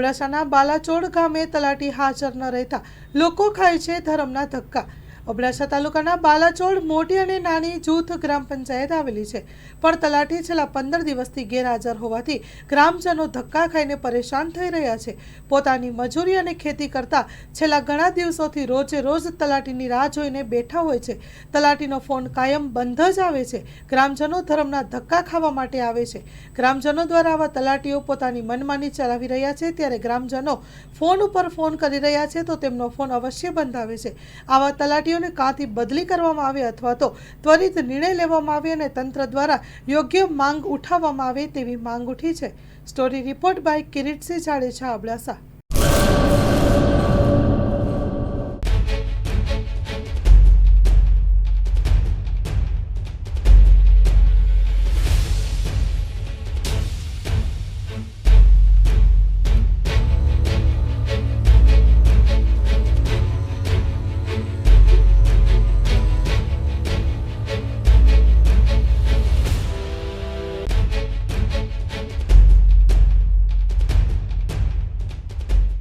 અબડાસાના બાલાચોડ ગામે તલાટી હાજર ન રહેતા લોકો ખાય છે ધર્મના ધક્કા. અબડાસા તાલુકાના બાલાચોડ મોટી અને નાની જૂથ ગ્રામ પંચાયત આવેલી છે. પણ તલાટી છેલ્લા પંદર દિવસથી ગેરહાજર હોવાથી ગ્રામજનો ધક્કા ખાઈને પરેશાન થઈ રહ્યા છે. પોતાની મજૂરી અને ખેતી કરતા છેલ્લા ઘણા દિવસોથી રોજે રોજ તલાટીની રાહ જોઈને બેઠા હોય છે. તલાટીનો ફોન કાયમ બંધ જ આવે છે. ગ્રામજનો ધર્મના ધક્કા ખાવા માટે આવે છે. ગ્રામજનો દ્વારા આવા તલાટીઓ પોતાની મનમાની ચલાવી રહ્યા છે. ત્યારે ગ્રામજનો ફોન ઉપર ફોન કરી રહ્યા છે તો તેમનો ફોન અવશ્ય બંધ આવે છે. આવા તલાટીઓને કાંથી બદલી કરવામાં આવે અથવા તો ત્વરિત નિર્ણય લેવામાં આવે અને તંત્ર દ્વારા યોગ્ય માંગ ઉઠાવવામાં આવે તેવી માંગ ઉઠી છે. Story report by Kiritsinh Jadeja, Abdasa.